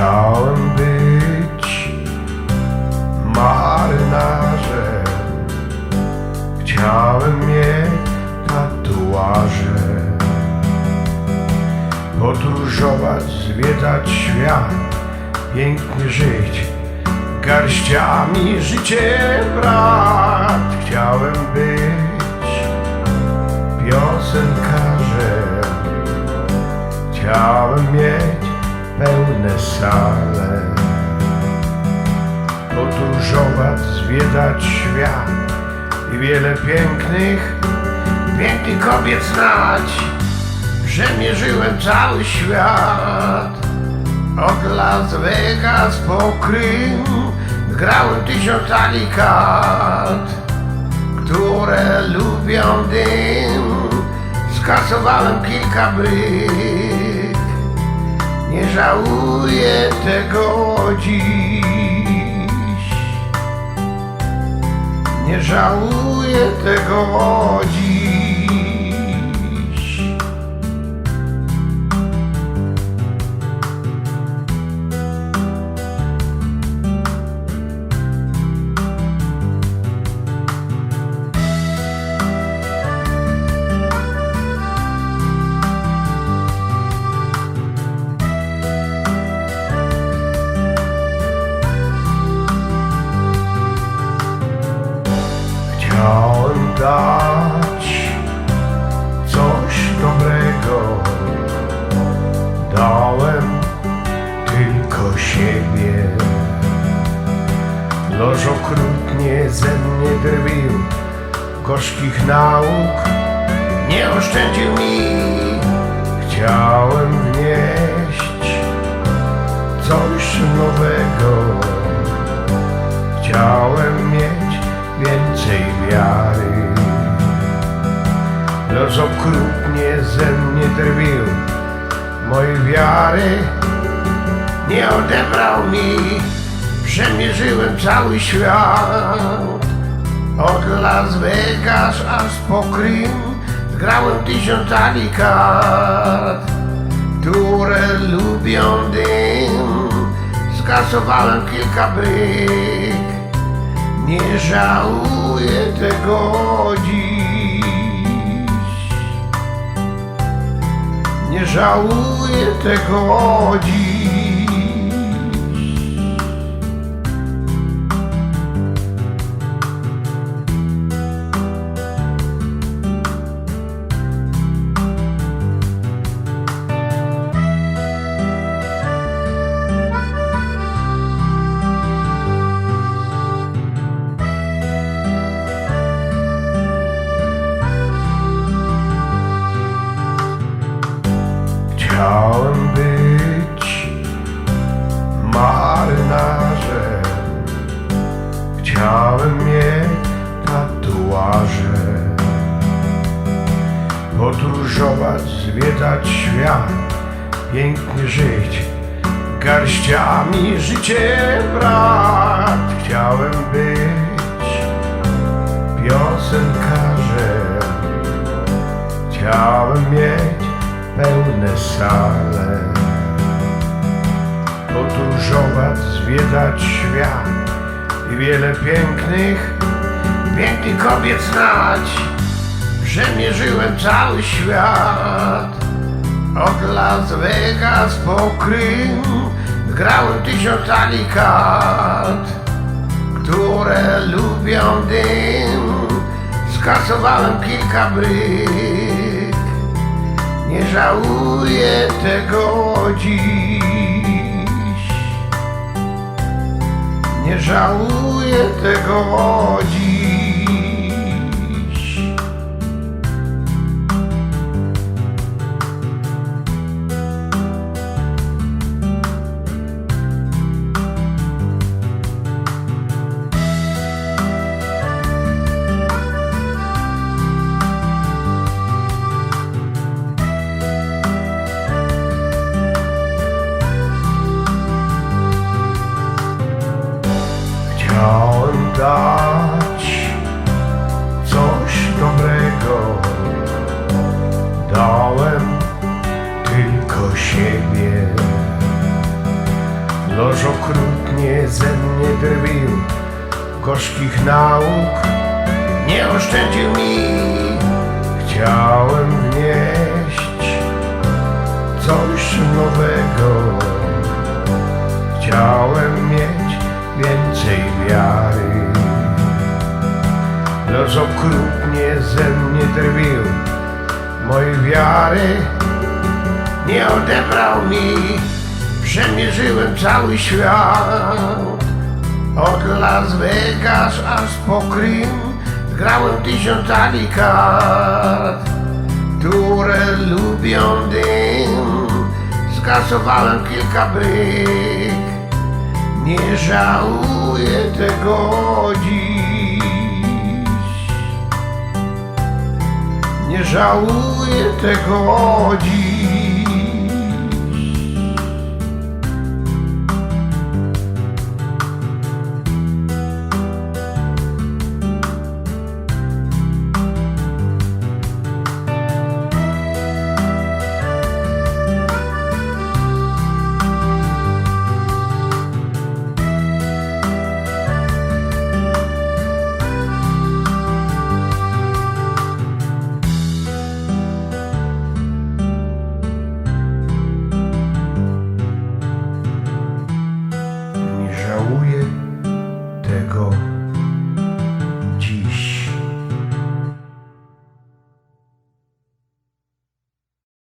Chciałem być marynarzem Chciałem mieć tatuaże. Podróżować, zwiedzać świat Pięknie żyć Garściami życie brat Chciałem być piosenkarzem. Chciałem mieć pełne sale. Podróżować, zwiedzać świat I wiele pięknych, pięknych kobiet znać. Przemierzyłem cały świat. Od Las Vegas po Krym Grałem tysiąc alikat Które lubią dym. Skasowałem kilka bryk Nie żałuję tego dziś. Nie żałuję tego dziś drwił Gorzkich nauk nie oszczędził mi. Chciałem wnieść coś nowego. Chciałem mieć więcej wiary. Los okrutnie ze mnie drwił. Mojej wiary nie odebrał mi. Przemierzyłem cały świat Od Las Vegas aż po Krym Grałem tysiąc alikat Które lubią dym. Skasowałem kilka bryk. Nie żałuję tego dziś. Nie żałuję tego dziś świat Pięknie żyć. Garściami życie brat Chciałem być. Piosenkarzem Chciałem mieć pełne sale. Podróżować, zwiedzać świat I wiele pięknych, pięknych kobiet znać Przemierzyłem cały świat Od Las Vegas po Krym Grałem tysiąc alikat Które lubią dym. Skasowałem kilka bryk. Nie żałuję tego dziś. Nie żałuję tego dziś Tylko siebie Los okrutnie ze mnie drwił, gorzkich nauk nie oszczędził mi. Chciałem wnieść coś nowego, chciałem mieć więcej wiary. Los okrutnie ze mnie drwił, mojej wiary nie odebrał mi. Przemierzyłem cały świat, od Las Vegas aż po Krym. Grałem tysiąc talii kart, które lubią dym. Skasowałem kilka bryk, nie żałuję tego dziś. Nie żałuję tego dziś.